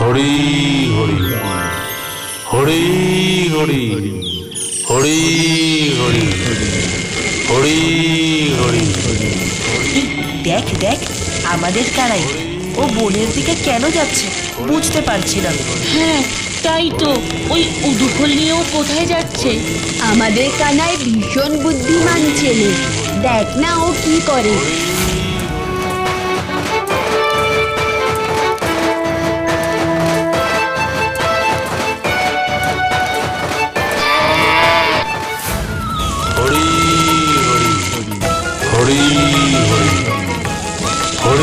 হরি হরি হরি হরি হরি হরি হরি হরি। দেখ দেখ আমাদের কারাই ও বনের দিকে কেন যাচ্ছে? বুঝতে পারছি না। হ্যাঁ তাই তো। ওই উদুখোল নিয়েও কোথায় যাচ্ছে? আমাদের কানায় ভীষণ বুদ্ধিমান ছেলে। দেখ না ও কি করে।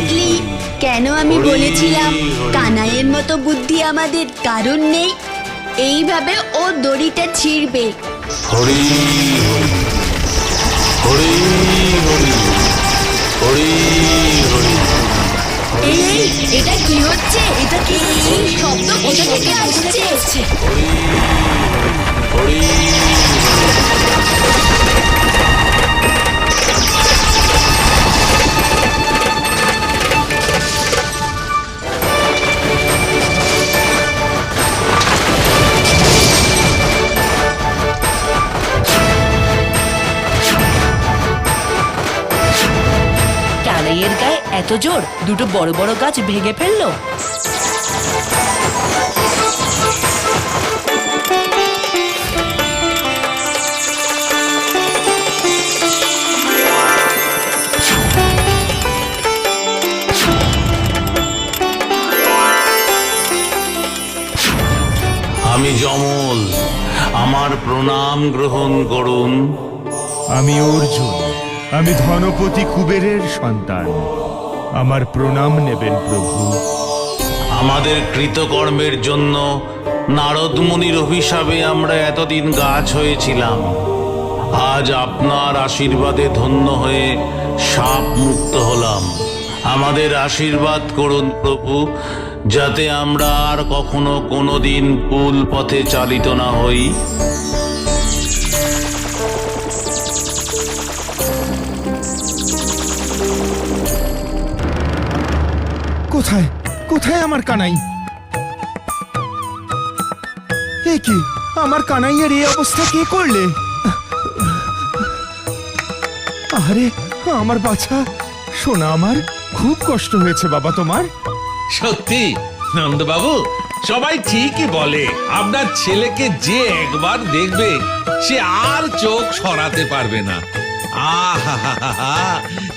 দেখলি? কেন আমি বলেছিলাম? কানাইয়ের মতো বুদ্ধি আমাদের কারণ নেই। এইভাবে ও দড়িটা ছিঁড়বে। হরি হরি। হরি হরি। হরি এই এটা কি হচ্ছে? এটা কি শব্দ কোথা থেকে আসছে? হরি। এত জোর? দুটো বড় বড় গাছ ভেঙে ফেলল? আমি যমল। আমার প্রণাম গ্রহণ করুন। আমি অর্জুন। আমি ধনপতি কুবেরের সন্তান। আমার প্রণাম নেবেন প্রভু। আমাদের কৃতকর্মের জন্য নারদ মুনির অভিশাপে আমরা এতদিন গাছ হয়েছিলাম। আজ আপনার আশীর্বাদে ধন্য হয়ে সাপ মুক্ত হলাম। আমাদের আশীর্বাদ করুন প্রভু, যাতে আমরা আর কখনো কোনো দিন কুল পথে চালিত না হই। কোথায়? কোথায় আমার কানাই? কি? আমার কানাইয়ের এই অবস্থা কে করলে? আরে, আমার বাছা শোনা আমার খুব কষ্ট হয়েছে বাবা তোমার। সত্যি? নন্দবাবু, সবাই ঠিকই বলে, আপনার ছেলেকে যে একবার দেখবে, সে আর চোখ সরাতে পারবে না। আহা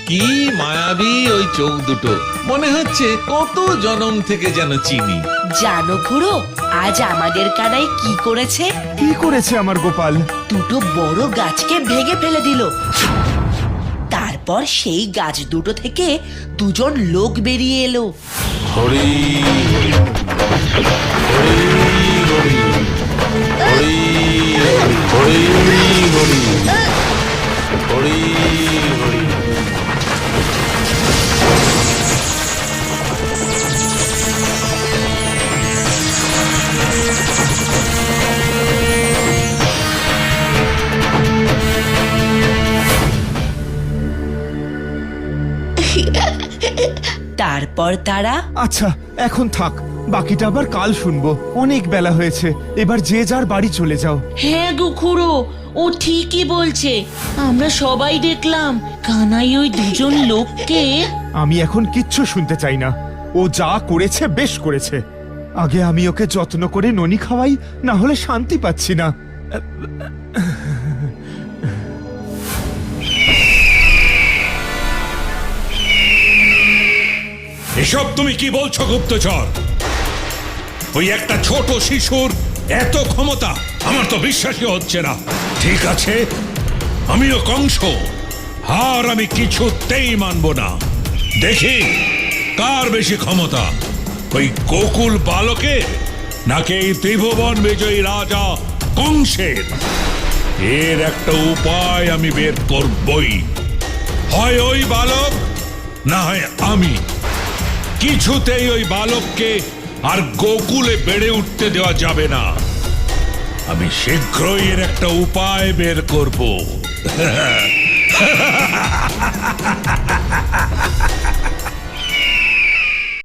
কি মায়াবী ওই চোখ দুটো। মনে হচ্ছে কত জনম থেকে যেন চিনি। জানো খুড়ো আজ আমাদের কানাই কি করেছে? কি করেছে আমার গোপাল? দুটো বড় গাছকে ভেঙে ফেলে দিল। তারপর সেই গাছ দুটো থেকে দুজন লোক বেরিয়ে এলো। হরি তারপর তারা? আচ্ছা এখন থাক। বাকিটা আবার কাল শুনব। অনেক বেলা হয়েছে। এবার যে যার বাড়ি চলে যাও। হ্যাঁ গো খুড়ো ও ঠিকই বলছে। আমরা সবাই দেখলাম কানাই ওই দুজন লোককে আমি এখন কিচ্ছু শুনতে চাই না। ও যা করেছে বেশ করেছে। আগে আমি ওকে যত্ন করে ননি খাওয়াই না হলে শান্তি পাচ্ছি না। এসব তুমি কি বলছো, গুপ্তচর? ওই একটা ছোট শিশুর এত ক্ষমতা আমার তো বিশ্বাসই হচ্ছে না। ঠিক আছে, আমিও কংস হার আমি কিছুতেই মানব না। দেখি, কার বেশি ক্ষমতা, ওই গোকুল বালকে নাকি এই ত্রিভুবন বিজয়ী রাজা কংসের? এর একটা উপায় আমি বের করবই। হয় ওই বালক, না হয় আমি। কিছুতেই ওই বালককে আর গোকুলে বেড়ে উঠতে দেওয়া যাবে না। আমি শীঘ্রই এর একটা উপায় বের করব।